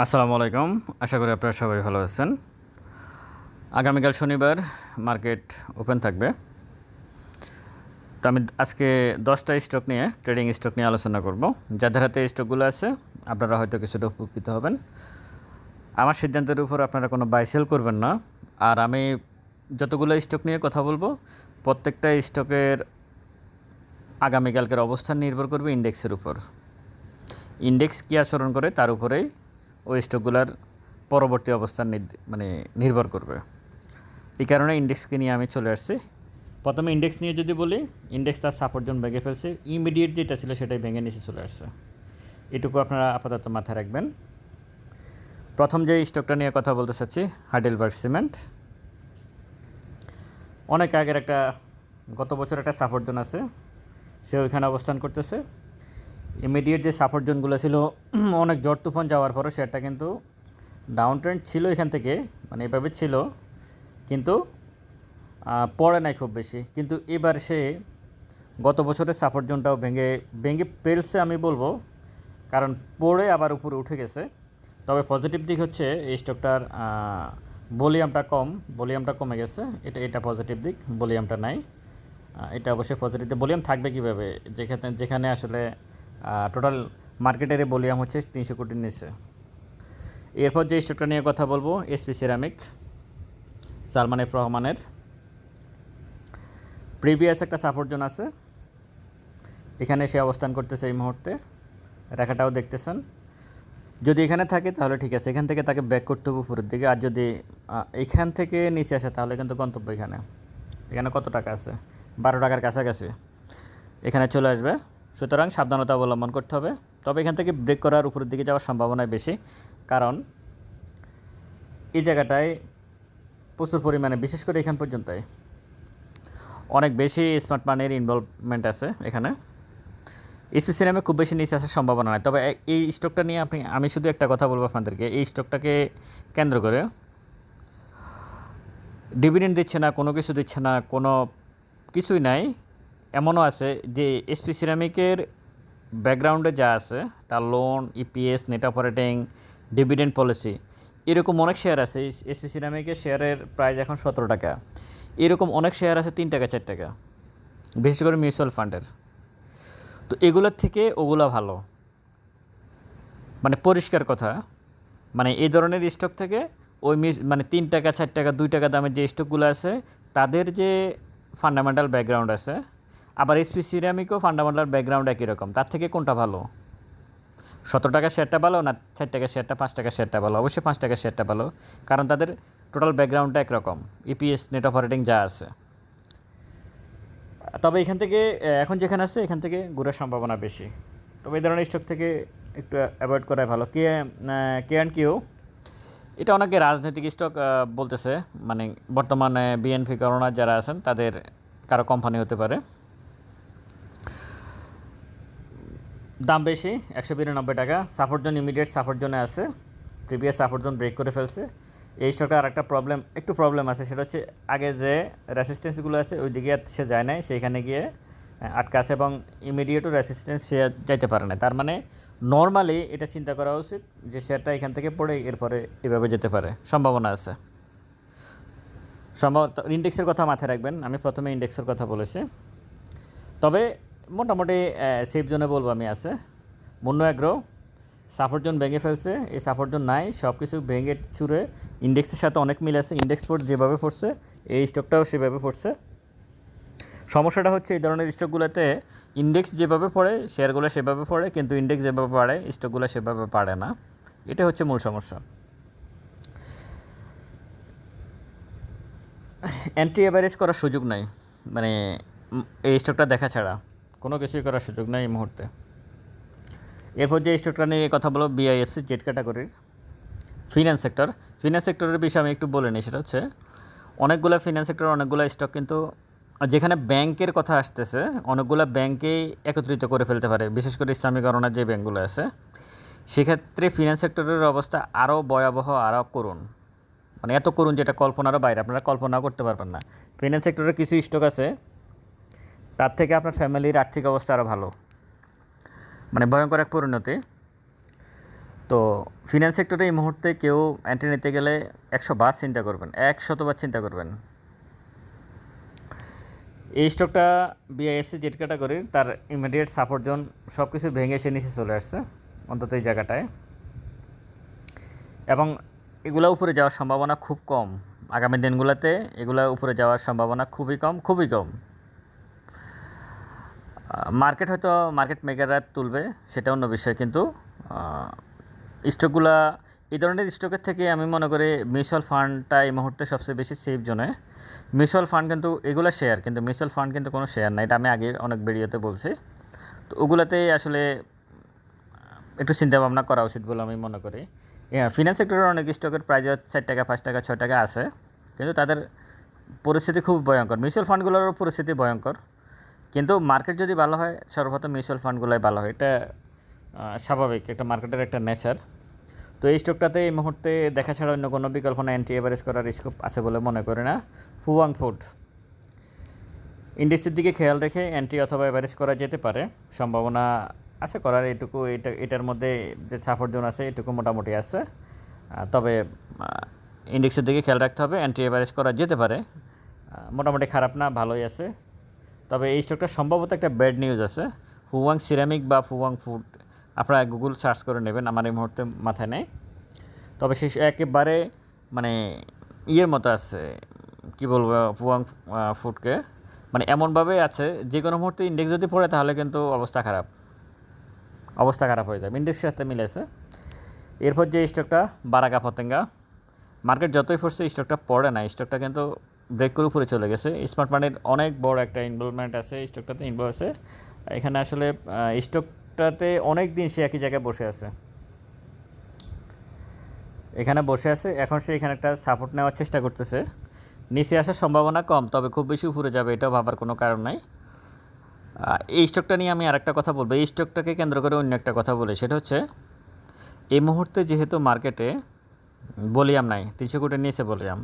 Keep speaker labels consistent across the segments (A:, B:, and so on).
A: আসসালামু আলাইকুম। আশা করি আপনারা সবাই ভালো আছেন। আগামীকাল শনিবার মার্কেট ওপেন থাকবে। তো আমি আজকে দশটা স্টক নিয়ে, ট্রেডিং স্টক নিয়ে আলোচনা করব। যাদের হাতে স্টকগুলো আছে, আপনারা হয়তো কিছুটা উপকৃত হবেন। আমার সিদ্ধান্তের উপর আপনারা কোনো বাই সেল করবেন না। আর আমি যতগুলো স্টক নিয়ে কথা বলব, প্রত্যেকটা স্টকের আগামীকালকের অবস্থান নির্ভর করবে ইন্ডেক্সের উপর। ইন্ডেক্স কী আচরণ করে, তার উপরেই ওই স্টকগুলোর পরবর্তী অবস্থান মানে নির্ভর করবে। এই কারণে ইন্ডেক্সকে নিয়ে আমি চলে আসছি। প্রথমে ইন্ডেক্স নিয়ে যদি বলি, ইন্ডেক্স তার সাপোর্ট জোন ভেঙে ফেলছে। ইমিডিয়েট যেটা ছিল সেটাই ভেঙে নিচে চলে আসছে। এটুকু আপনারা আপাতত মাথায় রাখবেন। প্রথম যে স্টকটা নিয়ে কথা বলতে চাচ্ছি হাইডেলবার্গ সিমেন্ট অনেক আগের একটা, গত বছর একটা সাপোর্ট জোন আছে। সে ওইখানে অবস্থান করতেছে। ইমিডিয়েট যে সাপোর্ট জোনগুলো ছিল অনেক ঝড় তুফান যাওয়ার পরও সেটা কিন্তু ডাউন ট্রেন্ড ছিল এখান থেকে মানে এভাবে ছিল, কিন্তু পড়ে নাই খুব বেশি। কিন্তু এবার সে গত বছরের সাপোর্ট জোনটাও ভেঙে ভেঙে পেলছে আমি বলব, কারণ পড়ে আবার উপরে উঠে গেছে। তবে পজিটিভ দিক হচ্ছে, এই স্টকটার ভলিউমটা কম ভলিউমটা কমে গেছে, এটা এটা পজিটিভ দিক ভলিউমটা নাই। এটা অবশ্যই পজিটিভ ভলিউম থাকবে কীভাবে? যেখানে যেখানে আসলে টোটাল মার্কেটের ভলিউম হচ্ছে তিনশো কোটির নিচে। এরপর যে স্টকটা নিয়ে কথা বলব এসপি সিরামিক সালমান এফ রহমানের প্রিভিয়াস একটা সাপোর্ট জোন আছে। এখানে সে অবস্থান করতেছে এই মুহূর্তে। রেখাটাও দেখতেছেন। যদি এখানে থাকে তাহলে ঠিক আছে, এখান থেকে তাকে ব্যাক করতে হবে উপরের দিকে। আর যদি এখান থেকে নিচে আসে তাহলে কিন্তু গন্তব্য এখানে। এখানে কত টাকা আছে? বারো টাকার কাছাকাছি। এখানে চলে আসবে। সুতরাং সাবধানতা অবলম্বন করতে হবে। তবে এখান থেকে ব্রেক করার উপরের দিকে যাওয়ার সম্ভাবনা বেশি। কারণ এই জায়গাটায় প্রচুর পরিমাণে, বিশেষ করে এখান পর্যন্তই, অনেক বেশি স্মার্ট মানির ইনভলভমেন্ট আছে এখানে। স্পেসি নামে খুব বেশি নিচে আসার সম্ভাবনা নাই। তবে এই স্টকটা নিয়ে আপনি, আমি শুধু একটা কথা বলব আপনাদেরকে, এই স্টকটাকে কেন্দ্র করে ডিভিডেন্ড দিচ্ছে না, কোনো কিছু দিচ্ছে না, কোনো কিছুই নাই। এমনও আছে যে এসপি সিরামিকের ব্যাকগ্রাউন্ডে যা আছে, তার loan EPS net operating dividend policy এরকম অনেক শেয়ার আছে। এসপি সিরামিকের শেয়ারের প্রাইস এখন সতেরো টাকা। এরকম অনেক শেয়ার আছে, তিন টাকা, চার টাকা। বিশেষ করে মিউচুয়াল ফান্ডের তো এগুলোর থেকে ওগুলো ভালো। মানে পরিষ্কার কথা মানে এই ধরনের স্টক থেকে ওই মানে তিন টাকা, চার টাকা, দুই টাকা দামের যে স্টকগুলো আছে, তাদের যে ফান্ডামেন্টাল ব্যাকগ্রাউন্ড আছে আবার এসপি সিরামিকও ফান্ডামেন্টাল ব্যাকগ্রাউন্ড একই রকম। তার থেকে কোনটা ভালো? সতেরো টাকার শেয়ারটা ভালো না চার টাকার শেয়ারটা পাঁচ টাকার শেয়ারটা ভালো? অবশ্যই পাঁচ টাকার শেয়ারটা ভালো। কারণ তাদের টোটাল ব্যাকগ্রাউন্ডটা একরকম। ইপিএস নেট অপারেটিং যা আছে। তবে এখান থেকে এখন যেখানে আছে, এখান থেকে ঘুরার সম্ভাবনা বেশি। তবে এই ধরনের স্টক থেকে একটু অ্যাভয়েড করাই ভালো। K K and Q? এটা অনেকে রাজনৈতিক স্টক বলতেছে। মানে বর্তমানে বিএনপি করোনা যারা আছেন, তাদের কারও কোম্পানি হতে পারে। দাম বেশি, একশো বিরানব্বই টাকা। সাপোর্ট জোন ইমিডিয়েট সাপোর্ট জোনে আছে। প্রিভিয়াস সাপোর্ট জোন ব্রেক করে ফেলছে। এই স্টকটা আর একটা প্রবলেম একটু প্রবলেম আছে, সেটা হচ্ছে আগে যে রেসিস্টেন্সগুলো আছে ওই দিকে সে যায় নাই, সেইখানে গিয়ে আটকা আছে এবং ইমিডিয়েটও রেসিস্টেন্স সে যাইতে পারে না। তার মানে নর্মালি এটা চিন্তা করা উচিত যে শেয়ারটা এখান থেকে পড়ে এরপরে এভাবে যেতে পারে। সম্ভাবনা আছে। সম্ভব ইন্ডেক্সের কথা মাথায় রাখবেন। আমি প্রথমে ইন্ডেক্সের কথা বলেছি। তবে মোটামুটি সেফ জোনে বলব আমি আছে। মুন্ন অ্যাগ্রো সাপোর্ট জোন ভেঙে ফেলছে, এই সাপোর্ট জোন নাই সব কিছু ভেঙে চুরে ইন্ডেক্সের সাথে অনেক মিল আছে ইন্ডেক্স পোর্ট যেভাবে পড়ছে, এই স্টকটাও সেভাবে পড়ছে। সমস্যাটা হচ্ছে এই ধরনের স্টকগুলোতে ইন্ডেক্স যেভাবে পড়ে শেয়ারগুলো সেভাবে পড়ে, কিন্তু ইন্ডেক্স যেভাবে পাড়ে স্টকগুলো সেভাবে পারে না। এটা হচ্ছে মূল সমস্যা। এন্ট্রি অ্যাভারেজ করার সুযোগ নাই মানে এই স্টকটা দেখা ছাড়া। কোনো কিছুই করার সুযোগ নাই এই মুহূর্তে। এরপর যে স্টকটা নিয়ে কথা বলো বিআইএফসি জেড ক্যাটাগরির ফিনান্স সেক্টর ফিনান্স সেক্টরের বিষয়ে আমি একটু বলে নিই, সেটা হচ্ছে অনেকগুলো ফিনান্স সেক্টর অনেকগুলো স্টক কিন্তু যেখানে ব্যাংকের কথা আসতেছে, অনেকগুলো ব্যাংকেই একত্রিত করে ফেলতে পারে। বিশেষ করে ইসলামীকরণের যে ব্যাংকগুলো আছে, সেক্ষেত্রে ফিনান্স সেক্টরের অবস্থা আরও ভয়াবহ, আরও করুন মানে এত করুন যেটা কল্পনারও বাইরে, আপনারা কল্পনাও করতে পারবেন না। ফিনান্স সেক্টরের কিছু স্টক আছে তার থেকে আপনার ফ্যামিলির আর্থিক অবস্থা আরও ভালো। মানে ভয়ঙ্কর এক পরিণতি। তো ফিনান্স সেক্টরে এই মুহূর্তে কেউ অ্যান্ট্রি নিতে গেলে একশো বার চিন্তা করবেন এক শতবার চিন্তা করবেন। এই স্টকটা বিআইএফসি জেট ক্যাটাগরির তার ইমিডিয়েট সাপোর্ট জোন সব কিছু ভেঙে এসে নিচে চলে আসছে, অন্তত এই জায়গাটায়। এবং এগুলো উপরে যাওয়ার সম্ভাবনা খুব কম। আগামী দিনগুলোতে এগুলো উপরে যাওয়ার সম্ভাবনা খুবই কম খুবই কম। মার্কেট হয়তো মার্কেট মেকাররা তুলবে, সেটা অন্য বিষয়, কিন্তু স্টকগুলা এই ধরনের স্টকের থেকে আমি মনে করি মিউচুয়াল ফান্ডটা এই মুহূর্তে সবচেয়ে বেশি সেফ জোনে মিউচুয়াল ফান্ড কিন্তু এগুলো শেয়ার কিন্তু মিউচুয়াল ফান্ড কিন্তু কোনো শেয়ার না এটা আমি আগে অনেক ভিডিওতে বলছি। তো ওগুলাতে আসলে একটু চিন্তা ভাবনা করা উচিত বলে আমি মনে করি। হ্যাঁ ফিনান্স সেক্টরের অনেক স্টকের প্রাইস চার টাকা, পাঁচ টাকা, ছয় টাকা আছে, কিন্তু তাদের পরিস্থিতি খুব ভয়ঙ্কর। মিউচুয়াল ফান্ডগুলোরও পরিস্থিতি ভয়ঙ্কর। কিন্তু মার্কেট যদি ভালো হয়, সর্বপ্রথম মিউচুয়াল ফান্ডগুলোই ভালো হয়। এটা স্বাভাবিক একটা মার্কেটের একটা নেচার তো এই স্টকটাতে এই মুহূর্তে দেখা ছাড়া অন্য কোনো বিকল্প না অ্যান্টি এভারেজ করার স্কোপ আছে বলে মনে করি না। ফুয়াং ফুড ইন্ডেক্সের দিকে খেয়াল রেখে অ্যান্টি অথবা এভারেজ করা যেতে পারে। সম্ভাবনা আছে করার, এটুকু এটা, এটার মধ্যে যে সাপোর্ট জোন আছে, এটুকু মোটামুটি আছে। তবে ইন্ডেক্সের দিকে খেয়াল রাখতে হবে। অ্যান্টি এভারেজ করা যেতে পারে। মোটামুটি খারাপ না, ভালোই আছে। তবে এই স্টকটা সম্ভবত একটা ব্যাড নিউজ আছে। হুয়াং সিরামিক বা ফুয়াং ফুড আপনারা গুগল সার্চ করে নেবেন, আমার এই মুহূর্তে মাথায় নেই। তবে সে একেবারে মানে ইয়ের মতো আছে, কি বলব ফুয়াং ফুডকে মানে এমনভাবে আছে, যে কোনো মুহূর্তে ইন্ডেক্স যদি পড়ে, তাহলে কিন্তু অবস্থা খারাপ। অবস্থা খারাপ হয়ে যাবে ইন্ডেক্সের সাথে মিলেছে। এরপর যে স্টকটা বারাকা ফতেঙ্গা। মার্কেট যতই পড়ছে স্টকটা পড়ে না স্টকটা কিন্তু ব্রেক করে উপরে চলে গেছে। স্মার্ট মানির অনেক বড় একটা ইনভলভমেন্ট আছে স্টকটাতে ইনভলভ আছে। এখানে আসলে স্টকটাতে অনেক দিন সে একই জায়গায় বসে আছে। এখানে বসে আছে, এখন সে এখানে একটা সাপোর্ট নেওয়ার চেষ্টা করতেছে। নিচে আসার সম্ভাবনা কম, তবে খুব বেশি উপরে যাবে, এটাও ভাবার কোনো কারণ নাই। এই স্টকটা নিয়ে আমি আরেকটা কথা বলব। এই স্টকটাকে কেন্দ্র করে অন্য একটা কথা বলি, সেটা হচ্ছে, এই মুহূর্তে যেহেতু মার্কেটে বলিয়াম নাই, তিনশো কোটি নিচে বলিয়াম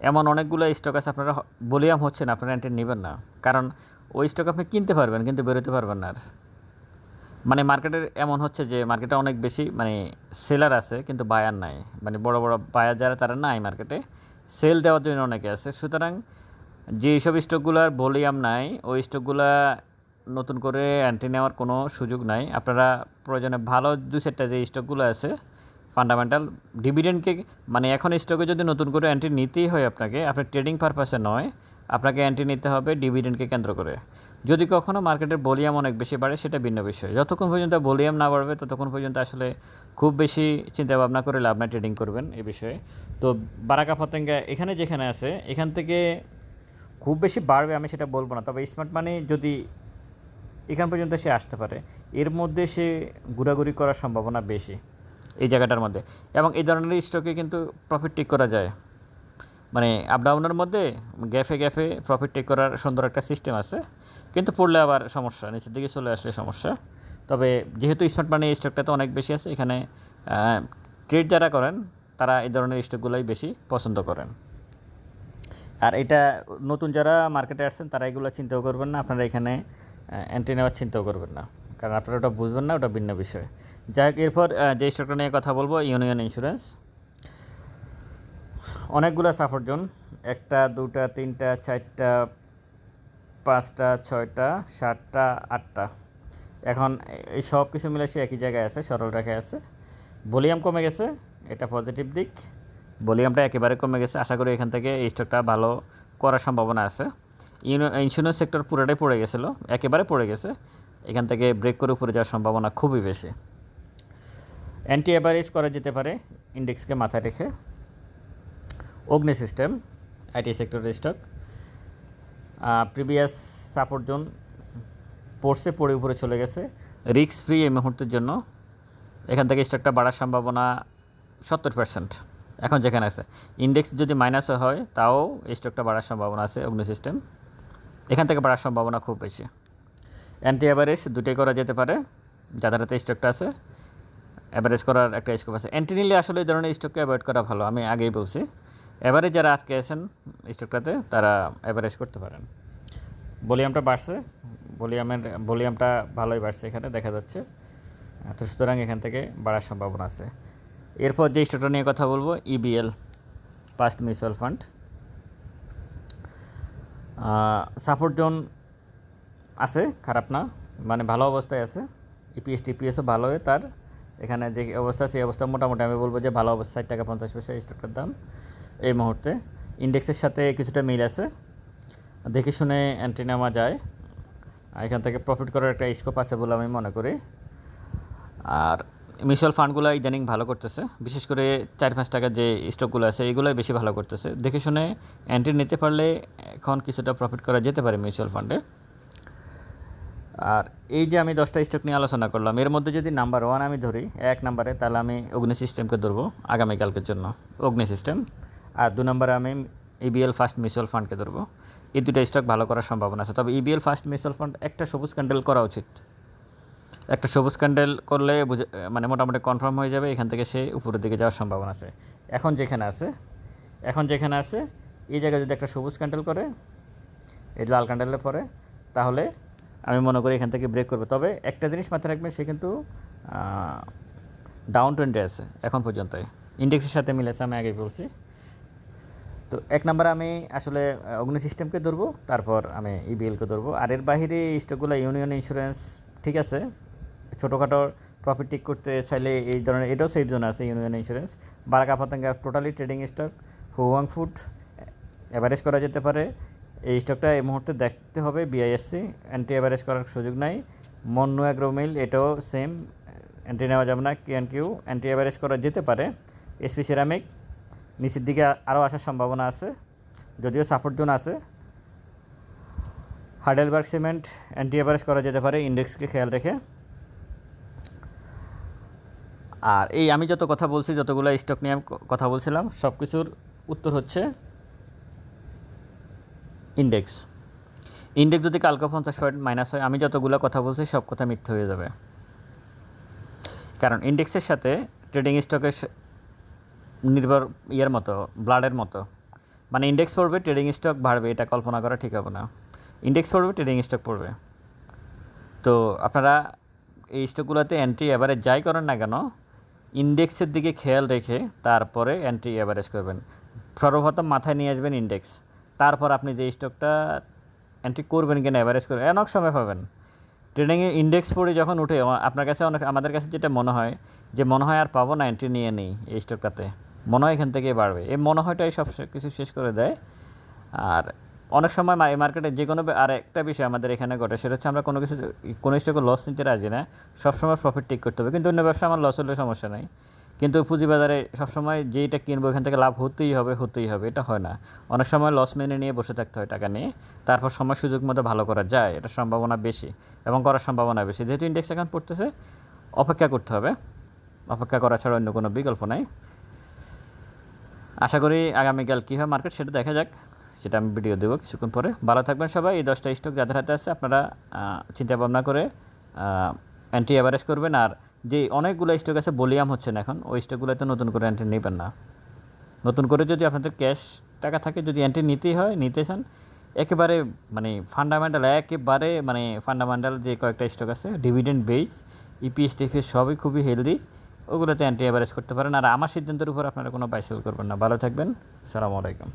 A: এমন অনেকগুলো স্টক আছে, আপনারা বলিয়াম হচ্ছে না, আপনারা এন্ট্রি নেবেন না। কারণ ওই স্টক আপনি কিনতে পারবেন, কিন্তু বেরোতে পারবেন না আর। মানে মার্কেটের এমন হচ্ছে যে মার্কেটে অনেক বেশি মানে সেলার আছে, কিন্তু বায়ার নাই। মানে বড় বড় বায়ার যারা, তারা নাই মার্কেটে সেল দেওয়ার জন্য অনেকে আছে। সুতরাং যে সব স্টকগুলোর ভলিউম নাই, ওই স্টকগুলা নতুন করে অ্যান্টি নেওয়ার কোনো সুযোগ নাই। আপনারা প্রয়োজনে ভালো দু চারটা যে স্টকগুলো আছে ফান্ডামেন্টাল ডিভিডেন্ডকে মানে এখন স্টকে যদি নতুন করে অ্যান্টি নিতেই হয় আপনাকে, আপনার ট্রেডিং পারপাসে নয়, আপনাকে অ্যান্টি নিতে হবে ডিভিডেন্ডকে কেন্দ্র করে। যদি কখনো মার্কেটের ভলিউম অনেক বেশি বাড়ে, সেটা ভিন্ন বিষয়। যতক্ষণ পর্যন্ত ভলিউম না বাড়বে, ততক্ষণ পর্যন্ত আসলে খুব বেশি চিন্তা ভাবনা করে লাভ না ট্রেডিং করবেন এ বিষয়ে। তো বারাকা ফতেঙ্গা এখানে যেখানে আছে, এখান থেকে খুব বেশি বাড়বে আমি সেটা বলব না। তবে স্মার্ট মানি যদি এখান পর্যন্ত সে আসতে পারে, এর মধ্যে সে ঘোরাঘুরি করার সম্ভাবনা বেশি। এই জায়গাটার মধ্যে। এবং এই ধরনের স্টকে কিন্তু প্রফিট টেক করা যায়। মানে আপ ডাউনের মধ্যে গ্যাফে গ্যাফে প্রফিট টেক করার সুন্দর একটা সিস্টেম আছে। কিন্তু পড়লে আবার সমস্যা, নিচের দিকে চলে আসলে সমস্যা। তবে যেহেতু স্মার্ট মানি স্টকটা তো অনেক বেশি আছে, এখানে ট্রেড যারা করেন, তারা এই ধরনের স্টকগুলোই বেশি পছন্দ করেন। আর এটা নতুন যারা মার্কেটে আসছেন, তারা এগুলো চিন্তাও করবেন না। আপনারা এখানে অ্যান্টি নেওয়ার চিন্তাও করবেন না। কারণ আপনারা ওটা বুঝবেন না, ওটা ভিন্ন বিষয়। যাই হোক, এরপর যে স্টকটা নিয়ে কথা বলব ইউনিয়ন ইন্স্যুরেন্স অনেকগুলো সাপোর্ট জোন একটা, দুটা, তিনটা, চারটা, পাঁচটা, ছয়টা, সাতটা, আটটা। এখন এই সব কিছু মিলে সে একই জায়গায় আছে, সরল রেখায় আছে। ভলিউম কমে গেছে, এটা পজিটিভ দিক। ভলিউমটা একেবারে কমে গেছে, আশা করি এখান থেকে এই স্টকটা ভালো করার সম্ভাবনা আছে। ইউনিয়ন ইন্স্যুরেন্স সেক্টর পুরোটাই পড়ে গেছিল, একেবারে পড়ে গেছে। এখান থেকে ব্রেক করে উপরে যাওয়ার সম্ভাবনা খুবই বেশি। অ্যান্টি অ্যাভারেজ করা যেতে পারে ইন্ডেক্সকে মাথায় রেখে। অগ্নি সিস্টেম আইটি সেক্টরের স্টক প্রিভিয়াস সাপোর্ট জোন পড়ছে পড়ে উপরে চলে গেছে। রিস্ক ফ্রি এই মুহূর্তের জন্য। এখান থেকে স্টকটা বাড়ার সম্ভাবনা সত্তর পার্সেন্ট এখন যেখানে আছে। ইন্ডেক্স যদি মাইনাসে হয়, তাও স্টকটা বাড়ার সম্ভাবনা আছে, অগ্নি সিস্টেম এখান থেকে বাড়ার সম্ভাবনা খুব বেশি। অ্যান্টি অ্যাভারেজ দুটোই করা যেতে পারে যাদের হাতে স্টকটা আছে অ্যাভারেজ করার একটা স্কোপ আছে। অ্যান্টি নিলে আসলে এই ধরনের স্টককে অ্যাভয়েড করা ভালো, আমি আগেই বলছি। এভারেজ যারা আজকে আছেন স্টকটাতে তারা অ্যাভারেজ করতে পারেন। ভলিউমটা বাড়ছে ভলিউমের ভলিউমটা ভালোই বাড়ছে এখানে, দেখা যাচ্ছে। তো সুতরাং এখান থেকে বাড়ার সম্ভাবনা আছে। এরপর যে স্টকটা নিয়ে কথা বলব EBL past mutual fund support zone আছে, খারাপ না মানে ভালো অবস্থায় আছে। ইপিএস টিপিএসও ভালো হয়ে তার এখানে যে অবস্থা, সেই অবস্থা মোটামুটি আমি বলব যে ভালো অবস্থা, ষাট টাকা, পঞ্চাশ পয়সা স্টকটার দাম এই মুহূর্তে। ইন্ডেক্সের সাথে কিছুটা মিল আছে। দেখে শুনে এন্ট্রি নেওয়া যায়। এখান থেকে প্রফিট করার একটা স্কোপ আছে বলে আমি মনে করি। আর মিউচুয়াল ফান্ডগুলো ইদানিং ভালো করতেছে। বিশেষ করে চার পাঁচ টাকার যে স্টকগুলো আছে, এগুলোই বেশি ভালো করতেছে। দেখে শুনে এন্ট্রি নিতে পারলে এখন কিছুটা প্রফিট করা যেতে পারে মিউচুয়াল ফান্ডে আর এই যে আমি দশটা স্টক নিয়ে আলোচনা করলাম, এর মধ্যে যদি নাম্বার ওয়ান আমি ধরি, এক নাম্বারে তাহলে আমি অগ্নি সিস্টেমকে ধরবো আগামীকালকের জন্য, অগ্নি সিস্টেম আর দু নম্বরে আমি ইবিএল ফার্স্ট মিউচুয়াল ফান্ডকে ধরবো। এই দুটো স্টক ভালো করার সম্ভাবনা আছে। তবে ইবিএল ফার্স্ট মিউচুয়াল ফান্ড একটা সবুজ ক্যান্ডেল করা উচিত। একটা সবুজ ক্যান্ডেল করলে বুঝে মানে মোটামুটি কনফার্ম হয়ে যাবে, এখান থেকে সে উপরের দিকে যাওয়ার সম্ভাবনা আছে। এখন যেখানে আছে, এখন যেখানে আছে, এই জায়গায় যদি একটা সবুজ ক্যান্ডেল করে, এই লাল ক্যান্ডেলের পরে, তাহলে আমি মনে করি এখান থেকে ব্রেক করবে। তবে একটা জিনিস মাথায় রাখবেন, সে কিন্তু ডাউন ট্রেন্ডে আছে, এখন পর্যন্ত ইন্ডেক্সের সাথে মিলেছে, আমি আগে বলছি। তো এক নম্বরে আমি আসলে অগ্নি সিস্টেমকে ধরবো, তারপর আমি ইবিএলকে ধরবো। আর এর বাইরে স্টকগুলো ইউনিয়ন ইন্স্যুরেন্স ঠিক আছে? ছোটোখাটো প্রফিট ঠিক করতে চাইলে এই ধরনের, এটাও সেই জন্য আছে union insurance Baraka Patenga totally trading stock Huang food average করা যেতে পারে। এই স্টকটা এই মুহূর্তে দেখতে হবে বিআইএফসি অ্যান্টি অ্যাভারেজ করার সুযোগ নাই। মন্নু অ্যাগ্রোমিল এটাও সেম অ্যান্টি নেওয়া যাবে না কিউ কিউ অ্যান্টি অ্যাভারেজ করা যেতে পারে। এসপি সিরামিক নিচের দিকে আরও আসার সম্ভাবনা আছে, যদিও সাপোর্ট জোন আছে। হার্ডেলবার্গ সিমেন্ট অ্যান্টি অ্যাভারেজ করা যেতে পারে ইন্ডেক্সকে খেয়াল রেখে। আর এই আমি যত কথা বলছি, যতগুলো স্টক নিয়ে আমি কথা বলছিলাম সব কিছুর উত্তর হচ্ছে ইন্ডেক্স ইন্ডেক্স যদি কালকে পঞ্চাশ পয়েন্ট মাইনাস হয়, আমি যতগুলো কথা বলছি, সব কথা মিথ্যে হয়ে যাবে। কারণ ইন্ডেক্সের সাথে ট্রেডিং স্টকের নির্ভর ইয়ের মতো ব্লাডের মতো। মানে ইন্ডেক্স পড়বে ট্রেডিং স্টক বাড়বে, এটা কল্পনা করা ঠিক হবে না। ইন্ডেক্স পড়বে ট্রেডিং স্টক পড়বে। তো আপনারা এই স্টকগুলোতে অ্যান্টি অ্যাভারেজ যাই করেন না কেন ইন্ডেক্সের দিকে খেয়াল রেখে তারপরে অ্যান্টি অ্যাভারেজ করবেন। সর্বপ্রথম মাথায় নিয়ে আসবেন ইন্ডেক্স তারপর আপনি যে স্টকটা অ্যান্টি করবেন কিনা অ্যাভারেজ করবেন অনেক সময় পাবেন। ট্রেডিংয়ে ইন্ডেক্স পড়ে যখন উঠে আপনার কাছে অনেক, আমাদের কাছে যেটা মনে হয়, যে মনে হয় আর পাবো না এন্ট্রি নিয়ে নেই এই স্টকটাতে। মনে হয় এখান থেকে বাড়বে। এই মনে হয়টাই সব কিছু শেষ করে দেয়। আর অনেক সময় এই মার্কেটে যে কোনো আর একটা বিষয় আমাদের এখানে ঘটে, সেটা হচ্ছে আমরা কোনো কিছু, কোনো স্টকে লস নিতে রাজি না। সবসময় প্রফিট ঠিক করতে হবে, কিন্তু অন্য ব্যবসা আমার লস হলে সমস্যা নাই। কিন্তু পুঁজিবাজারে সবসময় যেইটা কিনবো, এখান থেকে লাভ হতেই হবে হতেই হবে, এটা হয় না। অনেক সময় লস মেনে নিয়ে বসে থাকতে হয় টাকা নিয়ে, তারপর সময় সুযোগ মতো ভালো করা যায়, এটা সম্ভাবনা বেশি এবং করার সম্ভাবনা বেশি। যেহেতু ইন্ডেক্স এখন পড়তেছে, অপেক্ষা করতে হবে। অপেক্ষা করা ছাড়া অন্য কোনো বিকল্প নাই। আশা করি আগামীকাল কী হয় মার্কেট সেটা দেখা যাক, সেটা আমি ভিডিও দেবো কিছুক্ষণ পরে। ভালো থাকবেন সবাই, এই দশটা স্টক যাদের হাতে আছে, আপনারা চিন্তা ভাবনা করে অ্যান্টি অ্যাভারেজ করবেন আর যে অনেকগুলো স্টক আছে বলিয়াম হচ্ছে না এখন। ওই স্টকগুলোতে নতুন করে এন্ট্রি নেবেন না। নতুন করে যদি আপনাদের ক্যাশ টাকা থাকে, যদি অ্যান্টি নিতেই হয়, নিতে চান, একেবারে মানে ফান্ডামেন্টাল একেবারে মানে ফান্ডামেন্টাল যে কয়েকটা স্টক আছে ডিভিডেন্ড বেস ইপিএস টিপিএস সবই খুবই হেলদি ওগুলোতে অ্যান্টি অ্যাভারেজ করতে পারেন। আর আমার সিদ্ধান্তের উপর আপনারা কোনো বাইসেল করবেন না। ভালো থাকবেন। সালামু আলাইকুম।